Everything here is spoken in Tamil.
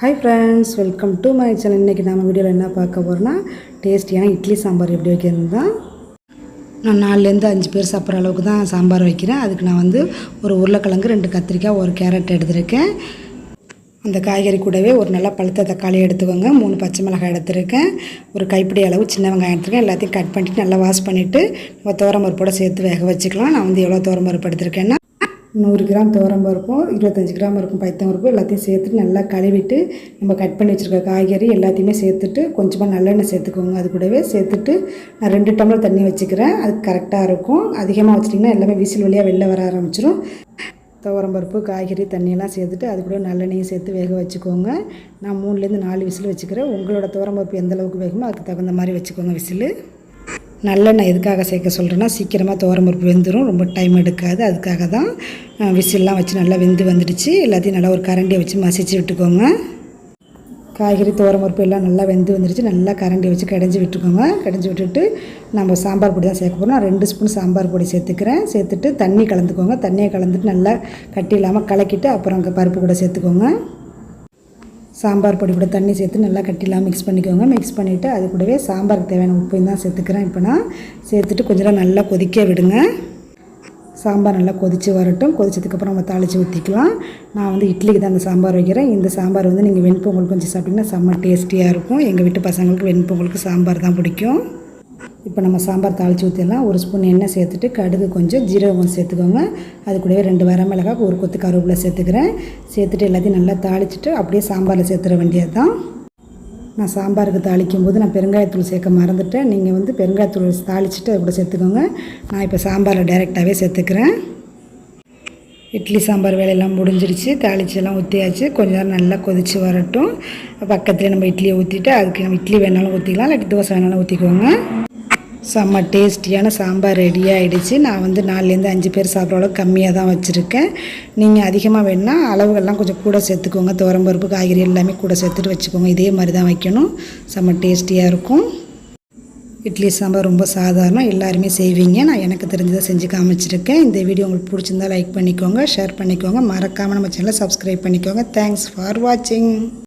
Hi friends welcome to my channel இன்றைக்கி நம்ம வீடியோவில் என்ன பார்க்க போகிறோன்னா டேஸ்டியான இட்லி சாம்பார் எப்படி வைக்கிறது தான் நான் நாலுலேருந்து அஞ்சு பேர் சாப்பிட்ற அளவுக்கு தான் சாம்பார் வைக்கிறேன். அதுக்கு நான் வந்து ஒரு உருளைக்கிழங்கு ரெண்டு கத்திரிக்காய் ஒரு கேரட் எடுத்திருக்கேன். அந்த காய்கறி கூடவே ஒரு நல்ல பழுத்த தக்காளி எடுத்துக்கோங்க. மூணு பச்சை மிளகாய் எடுத்திருக்கேன். ஒரு கைப்பிடி அளவு சின்ன வெங்காயம் எடுத்துருக்கேன். எல்லாத்தையும் கட் பண்ணிவிட்டு நல்லா வாஷ் பண்ணிவிட்டு நம்ம தோரம்பருப்போட சேர்த்து வேக வச்சுக்கலாம். நான் வந்து எவ்வளோ தோரம்பருப்பு எடுத்திருக்கேன்னா நூறு கிராம் துவரம்பருப்பும் இருபத்தஞ்சி கிராம் இருக்கும் பைத்தம்பருப்பு எல்லாத்தையும் சேர்த்துட்டு நல்லா கழுவிட்டு நம்ம கட் பண்ணி வச்சுருக்க காய்கறி எல்லாத்தையுமே சேர்த்துட்டு கொஞ்சமாக நல்லெண்ணெய் சேர்த்துக்கோங்க. அது கூடவே சேர்த்துட்டு நான் ரெண்டு டம்ளர் தண்ணி வச்சுக்கிறேன். அது கரெக்டாக இருக்கும். அதிகமாக வச்சிட்டிங்கன்னா எல்லாமே விசில் வழியாக வெளில வர ஆரம்பிச்சிடும் துவரம்பருப்பு காய்கறி தண்ணியெல்லாம் சேர்த்துட்டு அது கூட நல்லெண்ணெயும் சேர்த்து வேக வச்சுக்கோங்க. நான் மூணுலேருந்து நாலு விசில் வச்சுக்கிறேன். உங்களோட துவரம்பருப்பு எந்த அளவுக்கு வேகுமோ அதுக்கு தகுந்த மாதிரி வச்சுக்கோங்க விசில். நல்லெண்ணெய் எதுக்காக சேர்க்க சொல்கிறேன்னா சீக்கிரமாக தோரம்பருப்பு வெந்துடும் ரொம்ப டைம் எடுக்காது. அதுக்காக தான் விசில்லாம் வச்சு நல்லா வெந்து வந்துடுச்சு. எல்லாத்தையும் நல்லா ஒரு கரண்டியை வச்சு மசிச்சு விட்டுக்கோங்க. காய்கறி தோரம்பருப்பு எல்லாம் நல்லா வெந்து வந்துடுச்சு. நல்லா கரண்டியை வச்சு கடைஞ்சி விட்டுக்கோங்க. கடைஞ்சி விட்டுட்டு நம்ம சாம்பார் பொடி தான் சேர்க்க போகிறோம் ரெண்டு ஸ்பூன் சாம்பார் பொடி சேர்த்துக்கிறேன். சேர்த்துட்டு தண்ணி கலந்துக்கோங்க. தண்ணியை கலந்துட்டு நல்லா கட்டி இல்லாமல் கலக்கிட்டு அப்புறம் அங்கே பருப்பு கூட சேர்த்துக்கோங்க. சாம்பார் பொடி கூட தண்ணி சேர்த்து நல்லா கட்டிலாம் மிக்ஸ் பண்ணிக்கோங்க. மிக்ஸ் பண்ணிவிட்டு அது கூடவே சாம்பாருக்கு தேவையான உப்பையும் தான் சேர்த்துக்கிறேன். இப்போ நான் சேர்த்துட்டு கொஞ்சம் நேரம் நல்லா கொதிக்க விடுங்க. சாம்பார் நல்லா கொதித்து வரட்டும். கொதிச்சதுக்கப்புறம் நம்ம தாளித்து ஊற்றிக்கலாம் நான் வந்து இட்லிக்கு தான் அந்த சாம்பார் வைக்கிறேன். இந்த சாம்பார் வந்து நீங்கள் வெண்பொங்கல் கொஞ்சம் சாப்பிட்டிங்கன்னா செம்ம டேஸ்டியாக இருக்கும். எங்கள் வீட்டு பசங்களுக்கு வெண்பொங்கலுக்கு சாம்பார் தான் பிடிக்கும். இப்போ நம்ம சாம்பார் தாளித்து ஊற்றிடலாம் ஒரு ஸ்பூன் எண்ணெய் சேர்த்துட்டு கடுகு கொஞ்சம் ஜீரகம் சேர்த்துக்கோங்க. அது கூடவே ரெண்டு வரமிளகாய் ஒரு கொத்து கருவேப்பிலை சேர்த்துக்கிறேன். சேர்த்துட்டு எல்லாத்தையும் நல்லா தாளிச்சிட்டு அப்படியே சாம்பாரில் சேர்த்துற வேண்டியது தான் நான் சாம்பாருக்கு தாளிக்கும் போது நான் பெருங்காயத்தூள் சேர்க்க மறந்துட்டேன். நீங்கள் வந்து பெருங்காயத்தூள் தாளிச்சிட்டு அது கூட சேர்த்துக்கோங்க. நான் இப்போ சாம்பாரில் டைரெக்டாகவே சேர்த்துக்கிறேன். இட்லி சாம்பார் வேலையெல்லாம் முடிஞ்சிருச்சு. தாளிச்செல்லாம் ஊற்றியாச்சு கொஞ்ச நேரம் நல்லா கொதித்து வரட்டும். பக்கத்தில் நம்ம இட்லியை ஊற்றிட்டு அதுக்கு நம்ம இட்லி வேணாலும் ஊற்றிக்கலாம் இல்லாட்டி தோசை வேணாலும் ஊற்றிக்கோங்க செம்ம டேஸ்டியான சாம்பார் ரெடி ஆகிடுச்சு நான் வந்து நாலுலேருந்து அஞ்சு பேர் சாப்பிட்ற அளவுக்கு கம்மியாக தான் வச்சுருக்கேன். நீங்கள் அதிகமாக வேணுன்னா அளவுகள்லாம் கொஞ்சம் கூட சேர்த்துக்கோங்க. துவரம்பருப்பு காய்கறி எல்லாமே கூட சேர்த்துட்டு வச்சுக்கோங்க. இதே மாதிரி தான் வைக்கணும். செம்ம டேஸ்டியாக இருக்கும். இட்லி சாம்பார் ரொம்ப சாதாரணம். எல்லாருமே செய்வீங்க. நான் எனக்கு தெரிஞ்சதை செஞ்சு காமிச்சிருக்கேன். இந்த வீடியோ உங்களுக்கு பிடிச்சிருந்தா லைக் பண்ணிக்கோங்க ஷேர் பண்ணிக்கோங்க. மறக்காமல் நம்ம சேனலை சப்ஸ்கிரைப் பண்ணிக்கோங்க. தேங்க்ஸ் ஃபார் வாட்சிங்